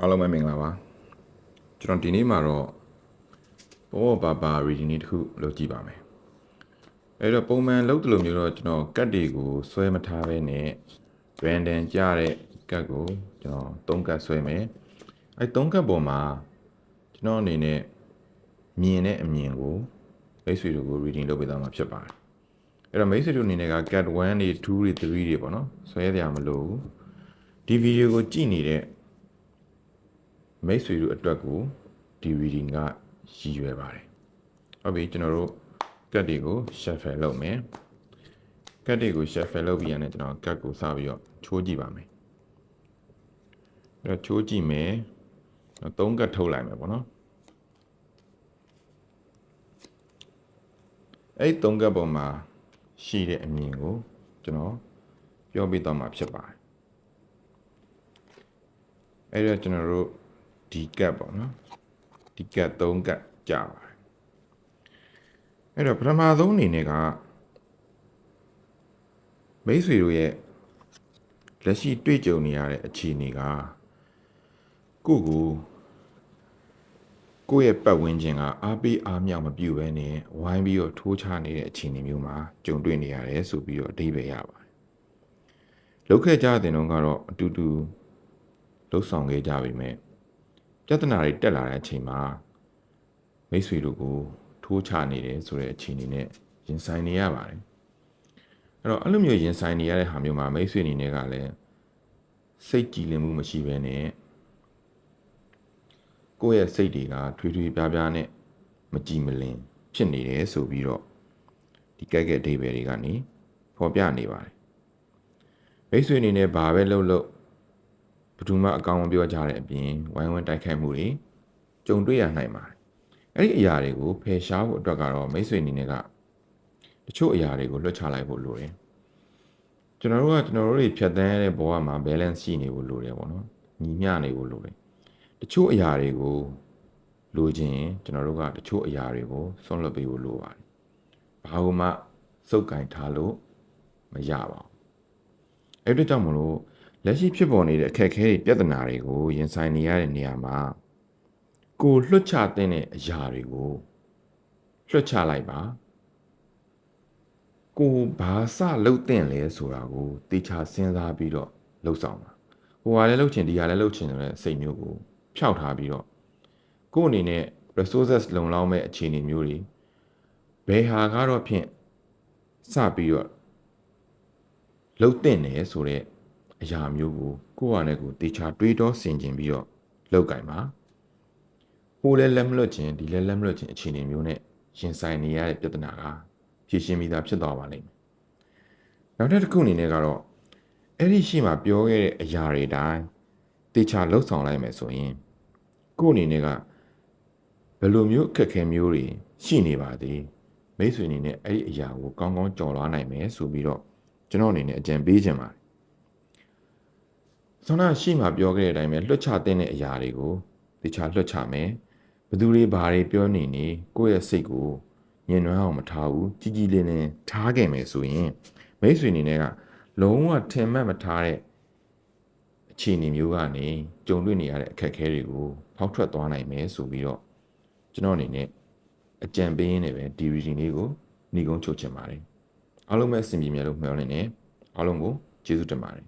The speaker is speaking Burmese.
အားလုံးပဲမင်္ဂလာပါကျွန်တော်ဒီနေ့မှာတော့ဘောပါပါ reading လေးတစ်ခုလုပ်ကြည့်ပါမယ်အဲ့တော့ပုံမှန်လုပ်တယ်လို့မျိုးတော့ကျွန်တော်ကတ်တွေကိုဆွဲမထားဘဲနဲ့ random ကြတဲ့ကတ်ကိုကျွန်တော်၃ကတ်ဆွဲမယ်အဲ့၃ကတ်ပေါ်မှာကျွန်တော်အနေနဲ့မြင်တဲ့အမြင်ကိုမိတ်ဆွေတို့ကို reading လုပ်ပေးသွားမှာဖြစ်ပါတယ်အဲ့တော့မိတ်ဆွေတို့အနေနဲ့က cat 1တွေ2တွေ3တွေပေါ့နော်ဆွဲရရမလို့ဘူးဒီဗီဒီယိုကိုကြည့်နေတဲ့ မိတ်ဆွေတို့အတွက်ကိုဒီ reading ကရည်ရွယ်ပါတယ်ဟုတ်ပြီကျွန်တော်တို့ကတ်တွေကို shuffle လုပ်မယ်ကတ်တွေကို shuffle လုပ်ပြီးရတဲ့ကျွန်တော်ကတ်ကိုစပြီးတော့ချိုးကြည့်ပါမယ်အဲ့တော့ချိုးကြည့်မယ်သုံးကတ်ထုတ်လိုက်မယ်ပေါ့နော်အဲ့သုံးကတ်ပေါ်မှာရှိတဲ့အမြင်ကိုကျွန်တော်ပြောပြတော့မှာဖြစ်ပါတယ်အဲ့တော့ကျွန်တော်တို့ ဒီကတ်ပေါ့နော်ဒီကတ်၃ကတ်ကြာပါတယ်အဲ့တော့ပထမဆုံးအနေနဲ့ကမိတ်ဆွေတို့ရဲ့လက်ရှိတွေ့ကြုံနေရတဲ့အခြေအနေကကိုယ့်ကိုကိုယ့်ရဲ့ပတ်ဝန်းကျင်ကအားပေးအားမြောက်မပြုဘဲနဲ့ဝိုင်းပြီးတော့ထိုးချနေတဲ့အခြေအနေမျိုးမှာကြုံတွေ့နေရတယ်ဆိုပြီးတော့အဓိပ္ပာယ်ရပါတယ်လောက်ခဲ့ကြတဲ့တော့ကတော့အတူတူလှုပ်ဆောင်ခဲ့ကြပြီမဲ့ ပြဿနာတွေတက်လာတဲ့အချိန်မှာမိတ်ဆွေတို့ကိုထိုးချနေတယ်ဆိုတဲ့အခြေအနေနဲ့ရင်ဆိုင်နေရပါတယ်အဲ့တော့အဲ့လိုမျိုးရင်ဆိုင်နေရတဲ့ဟာမျိုးမှာမိတ်ဆွေအနေနဲ့ကလည်းစိတ်ကြည်လင်မှုမရှိဘဲနဲ့ကိုယ့်ရဲ့စိတ်တွေကထွေးထွေးပြားပြားနဲ့မကြည်မလင်ဖြစ်နေတယ်ဆိုပြီးတော့ဒီကက်ကက်ဒေးဘယ်တွေကနေဖော်ပြနေပါတယ်မိတ်ဆွေအနေနဲ့ဘာပဲလုပ်လို့ ဘယ်သူမှအကောင်မပြောကြတဲ့အပြင်ဝိုင်းဝန်းတိုက်ခိုက်မှုတွေကြုံတွေ့ရနိုင်ပါတယ်။အဲ့ဒီအရာတွေကိုဖယ်ရှားဖို့အတွက်ကတော့မိတ်ဆွေအနေနဲ့ကတချို့အရာတွေကိုလွတ်ချလိုက်ဖို့လိုတယ်။ကျွန်တော်တို့ကကျွန်တော်တို့တွေဖြတ်သန်းရတဲ့ဘဝမှာ balance ရှိနေဖို့လိုတယ်ပေါ့နော်။ညီမျှနေဖို့လိုတယ်။တချို့အရာတွေကိုလိုချင်ရင်ကျွန်တော်တို့ကတချို့အရာတွေကိုဆွန့်လွတ်ပေးဖို့လိုပါတယ်။ဘာလို့မှစုပ်ကင်ထားလို့မရပါဘူး။အဲ့ဒီကြောင့်မလို့ လက်ရှိဖြစ်ပေါ်နေတဲ့အခက်အခဲတွေပြဿနာတွေကိုရင်ဆိုင်နေရတဲ့နေရာမှာကိုလွှတ်ချတဲ့အရာတွေကိုလွှတ်ချလိုက်ပါကိုဘာစလှုပ်တဲ့လဲဆိုတာကိုတေချာစဉ်းစားပြီးတော့လှုပ်ဆောင်ပါဟိုဟာလည်းလှုပ်ချင်ဒီဟာလည်းလှုပ်ချင်တဲ့စိတ်မျိုးကိုဖျောက်ထားပြီးတော့ကို့အနေနဲ့ resources လုံလောက်မဲ့အခြေအနေမျိုးတွေဘယ်ဟာကတော့ဖြင့်စပြီးတော့လှုပ်တဲ့နယ်ဆိုတဲ့ အရာမျိုးကိုကိုယ့်ဟာနဲ့ကိုယ်တေချာတွေးတောဆင်ခြင်ပြီးတော့လောက်ကင်ပါဟိုလဲလက်မလွတ်ခြင်းဒီလဲလက်မလွတ်ခြင်းအခြေအနေမျိုးနဲ့ရင်ဆိုင်နေရတဲ့ပြဿနာကဖြေရှင်းပြီးသားဖြစ်သွားပါလိမ့်မယ်နောက်တစ်ခုအနေနဲ့ကတော့အဲ့ဒီရှိမှပြောခဲ့တဲ့အရာတွေတိုင်းတေချာလှုပ်ဆောင်လိုက်မယ်ဆိုရင်ကိုယ့်အနေနဲ့ကဘယ်လိုမျိုးအခက်အခဲမျိုးတွေရှိနေပါသေးမိတ်ဆွေအနေနဲ့အဲ့ဒီအရာကိုကောင်းကောင်းကြော်လွှားနိုင်မယ်ဆိုပြီးတော့ကျွန်တော်အနေနဲ့အကြံပေးခြင်းပါတယ် ဆောနာရှိမှပြောခဲ့တဲ့အတိုင်းပဲလွှတ်ချတဲ့အရာတွေကိုတေချာလွှတ်ချမယ်ဘသူတွေဘာတွေပြောနေနေကိုယ့်ရဲ့စိတ်ကိုညင်နွမ်းအောင်မထားဘူးကြီးကြီးလင်းလင်းထားခဲ့မယ်ဆိုရင်မိတ်ဆွေအနေနဲ့ကလုံးဝထင်မှတ်မထားတဲ့အခြေအနေမျိုးကနေကြုံတွေ့နေရတဲ့အခက်အခဲတွေကိုဖောက်ထွက်သွားနိုင်မယ်ဆိုပြီးတော့ကျွန်တော်အနေနဲ့အကြံပေးရင်းနဲ့ပဲဒီ reading လေးကိုညီကုန်းချုပ်ချင်ပါတယ်အားလုံးပဲအဆင်ပြေမြတ်လို့မျှော်လင့်နေအားလုံးကိုကျေးဇူးတင်ပါတယ်